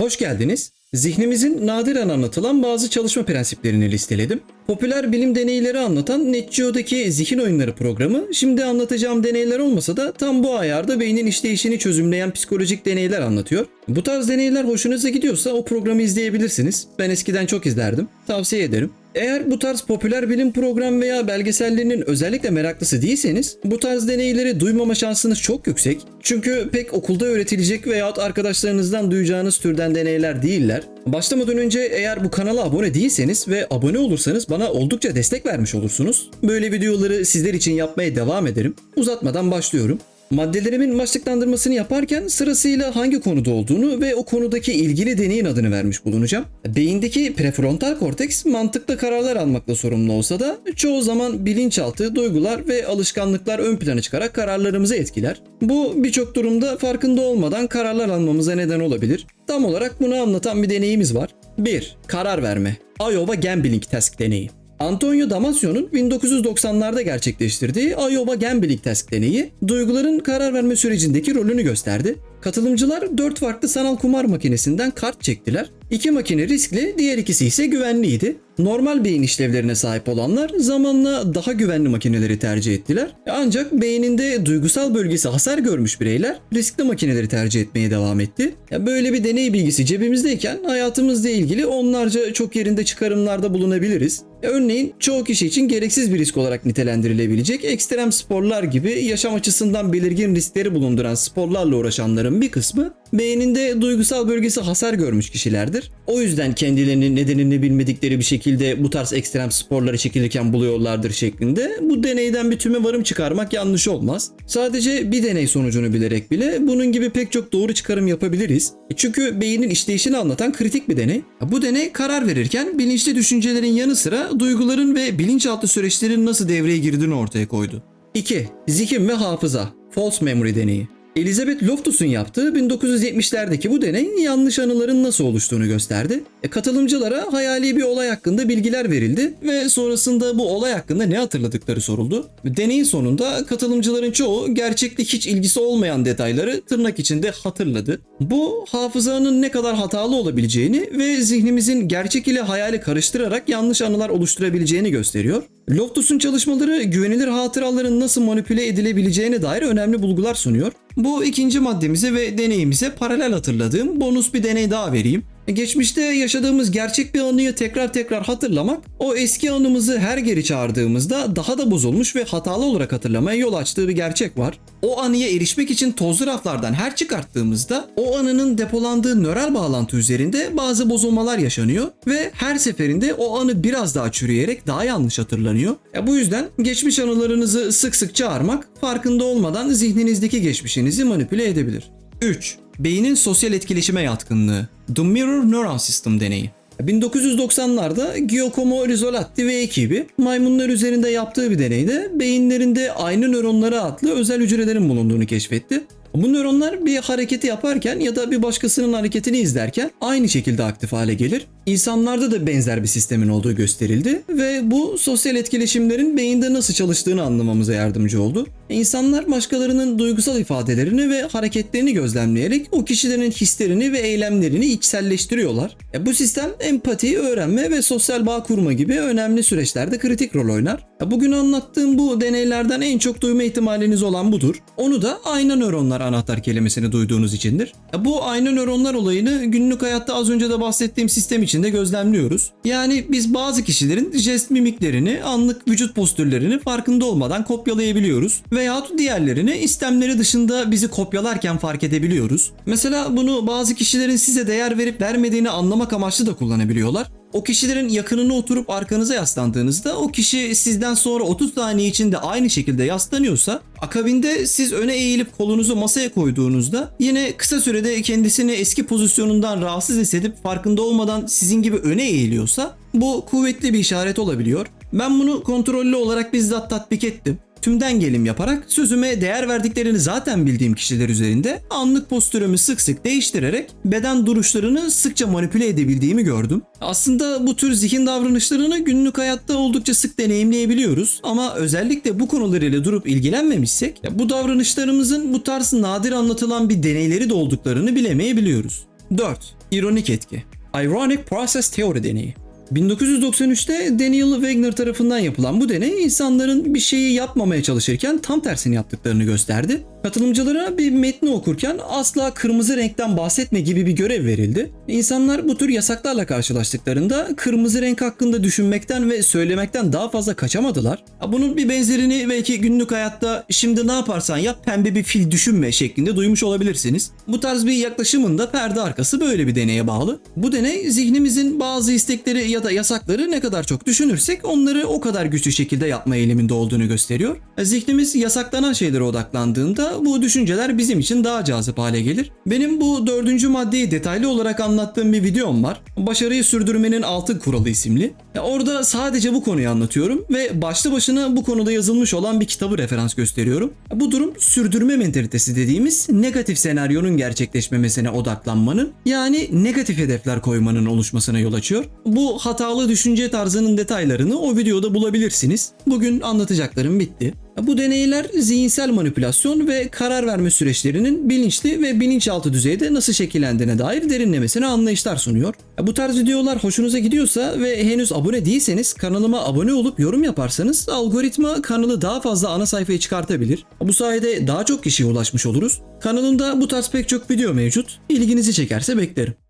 Hoş geldiniz. Zihnimizin nadiren anlatılan bazı çalışma prensiplerini listeledim. Popüler bilim deneyleri anlatan NetGeo'daki zihin oyunları programı şimdi anlatacağım deneyler olmasa da tam bu ayarda beynin işleyişini çözümleyen psikolojik deneyler anlatıyor. Bu tarz deneyler hoşunuza gidiyorsa o programı izleyebilirsiniz. Ben eskiden çok izlerdim. Tavsiye ederim. Eğer bu tarz popüler bilim program veya belgesellerinin özellikle meraklısı değilseniz bu tarz deneyleri duymama şansınız çok yüksek. Çünkü pek okulda öğretilecek veyahut arkadaşlarınızdan duyacağınız türden deneyler değiller. Başlamadan önce eğer bu kanala abone değilseniz ve abone olursanız bana oldukça destek vermiş olursunuz. Böyle videoları sizler için yapmaya devam ederim. Uzatmadan başlıyorum. Maddelerimin başlıklandırmasını yaparken sırasıyla hangi konuda olduğunu ve o konudaki ilgili deneyin adını vermiş bulunacağım. Beyindeki prefrontal korteks mantıklı kararlar almakla sorumlu olsa da çoğu zaman bilinçaltı, duygular ve alışkanlıklar ön plana çıkarak kararlarımızı etkiler. Bu birçok durumda farkında olmadan kararlar almamıza neden olabilir. Tam olarak bunu anlatan bir deneyimiz var. 1. Karar verme. Iowa Gambling Task deneyi. Antonio Damasio'nun 1990'larda gerçekleştirdiği Iowa Gambling Task deneyi duyguların karar verme sürecindeki rolünü gösterdi. Katılımcılar 4 farklı sanal kumar makinesinden kart çektiler. İki makine riskli, diğer ikisi ise güvenliydi. Normal beyin işlevlerine sahip olanlar zamanla daha güvenli makineleri tercih ettiler. Ancak beyninde duygusal bölgesi hasar görmüş bireyler riskli makineleri tercih etmeye devam etti. Ya Böyle bir deney bilgisi cebimizdeyken hayatımızla ilgili onlarca çok yerinde çıkarımlarda bulunabiliriz. Ya Örneğin çoğu kişi için gereksiz bir risk olarak nitelendirilebilecek ekstrem sporlar gibi yaşam açısından belirgin riskleri bulunduran sporlarla uğraşanların bir kısmı beyninde duygusal bölgesi hasar görmüş kişilerdir. O yüzden kendilerini nedenini bilmedikleri bir şekilde bu tarz ekstrem sporlara çekilirken buluyorlardır şeklinde bu deneyden bir tüme varım çıkarmak yanlış olmaz. Sadece bir deney sonucunu bilerek bile bunun gibi pek çok doğru çıkarım yapabiliriz. E Çünkü beynin işleyişini anlatan kritik bir deney. Bu deney karar verirken bilinçli düşüncelerin yanı sıra duyguların ve bilinçaltı süreçlerin nasıl devreye girdiğini ortaya koydu. 2. Zihin ve hafıza. False Memory deneyi. Elizabeth Loftus'un yaptığı 1970'lerdeki bu deney yanlış anıların nasıl oluştuğunu gösterdi. E, katılımcılara hayali bir olay hakkında bilgiler verildi ve sonrasında bu olay hakkında ne hatırladıkları soruldu. Deneyin sonunda katılımcıların çoğu gerçekle hiç ilgisi olmayan detayları tırnak içinde hatırladı. Bu hafızanın ne kadar hatalı olabileceğini ve zihnimizin gerçek ile hayali karıştırarak yanlış anılar oluşturabileceğini gösteriyor. Loftus'un çalışmaları güvenilir hatıraların nasıl manipüle edilebileceğine dair önemli bulgular sunuyor. Bu ikinci maddemize ve deneyimize paralel hatırladığım bonus bir deney daha vereyim. Geçmişte yaşadığımız gerçek bir anıyı tekrar tekrar hatırlamak, o eski anımızı her geri çağırdığımızda daha da bozulmuş ve hatalı olarak hatırlamaya yol açtığı bir gerçek var. O anıya erişmek için tozlu raflardan her çıkarttığımızda o anının depolandığı nöral bağlantı üzerinde bazı bozulmalar yaşanıyor ve her seferinde o anı biraz daha çürüyerek daha yanlış hatırlanıyor. Ya bu yüzden geçmiş anılarınızı sık sık çağırmak farkında olmadan zihninizdeki geçmişinizi manipüle edebilir. 3. Beynin sosyal etkileşime yatkınlığı. The Mirror Neuron System deneyi. 1990'larda Giacomo Rizzolatti ve ekibi maymunlar üzerinde yaptığı bir deneyde beyinlerinde aynı nöronları adlı özel hücrelerin bulunduğunu keşfetti. Bu nöronlar bir hareketi yaparken ya da bir başkasının hareketini izlerken aynı şekilde aktif hale gelir. İnsanlarda da benzer bir sistemin olduğu gösterildi ve bu sosyal etkileşimlerin beyinde nasıl çalıştığını anlamamıza yardımcı oldu. İnsanlar başkalarının duygusal ifadelerini ve hareketlerini gözlemleyerek o kişilerin hislerini ve eylemlerini içselleştiriyorlar. Ya bu sistem empati, öğrenme ve sosyal bağ kurma gibi önemli süreçlerde kritik rol oynar. Ya bugün anlattığım bu deneylerden en çok duyma ihtimaliniz olan budur. Onu da ayna nöronlar anahtar kelimesini duyduğunuz içindir. Ya bu ayna nöronlar olayını günlük hayatta az önce de bahsettiğim sistem içinde gözlemliyoruz. Yani biz bazı kişilerin jest mimiklerini, anlık vücut postürlerini farkında olmadan kopyalayabiliyoruz. Veyahut diğerlerini istemleri dışında bizi kopyalarken fark edebiliyoruz. Mesela bunu bazı kişilerin size değer verip vermediğini anlamak amaçlı da kullanabiliyorlar. O kişilerin yakınına oturup arkanıza yaslandığınızda o kişi sizden sonra 30 saniye içinde aynı şekilde yaslanıyorsa akabinde siz öne eğilip kolunuzu masaya koyduğunuzda yine kısa sürede kendisini eski pozisyonundan rahatsız hissedip farkında olmadan sizin gibi öne eğiliyorsa bu kuvvetli bir işaret olabiliyor. Ben bunu kontrollü olarak bizzat tatbik ettim tümden gelim yaparak sözüme değer verdiklerini zaten bildiğim kişiler üzerinde anlık postürümü sık sık değiştirerek beden duruşlarını sıkça manipüle edebildiğimi gördüm. Aslında bu tür zihin davranışlarını günlük hayatta oldukça sık deneyimleyebiliyoruz ama özellikle bu konularıyla durup ilgilenmemişsek bu davranışlarımızın bu tarz nadir anlatılan bir deneyleri de olduklarını bilemeyebiliyoruz. 4. İronik etki. Ironic Process Theory deneyi. 1993'te Daniel Wagner tarafından yapılan bu deney insanların bir şeyi yapmamaya çalışırken tam tersini yaptıklarını gösterdi. Katılımcılara bir metni okurken asla kırmızı renkten bahsetme gibi bir görev verildi. İnsanlar bu tür yasaklarla karşılaştıklarında kırmızı renk hakkında düşünmekten ve söylemekten daha fazla kaçamadılar. Bunun bir benzerini belki günlük hayatta şimdi ne yaparsan yap pembe bir fil düşünme şeklinde duymuş olabilirsiniz. Bu tarz bir yaklaşımın da perde arkası böyle bir deneye bağlı. Bu deney zihnimizin bazı istekleri ya da yasakları ne kadar çok düşünürsek onları o kadar güçlü şekilde yapma eğiliminde olduğunu gösteriyor. Zihnimiz yasaklanan şeylere odaklandığında bu düşünceler bizim için daha cazip hale gelir. Benim bu dördüncü maddeyi detaylı olarak anlattığım bir videom var. Başarıyı sürdürmenin altın kuralı isimli. Orada sadece bu konuyu anlatıyorum ve başlı başına bu konuda yazılmış olan bir kitabı referans gösteriyorum. Bu durum sürdürme mentalitesi dediğimiz negatif senaryonun gerçekleşmemesine odaklanmanın yani negatif hedefler koymanın oluşmasına yol açıyor. Bu hatalı düşünce tarzının detaylarını o videoda bulabilirsiniz. Bugün anlatacaklarım bitti. Bu deneyler zihinsel manipülasyon ve karar verme süreçlerinin bilinçli ve bilinçaltı düzeyde nasıl şekillendiğine dair derinlemesine anlayışlar sunuyor. Bu tarz videolar hoşunuza gidiyorsa ve henüz abone değilseniz kanalıma abone olup yorum yaparsanız algoritma kanalı daha fazla ana sayfaya çıkartabilir. Bu sayede daha çok kişiye ulaşmış oluruz. Kanalımda bu tarz pek çok video mevcut. İlginizi çekerse beklerim.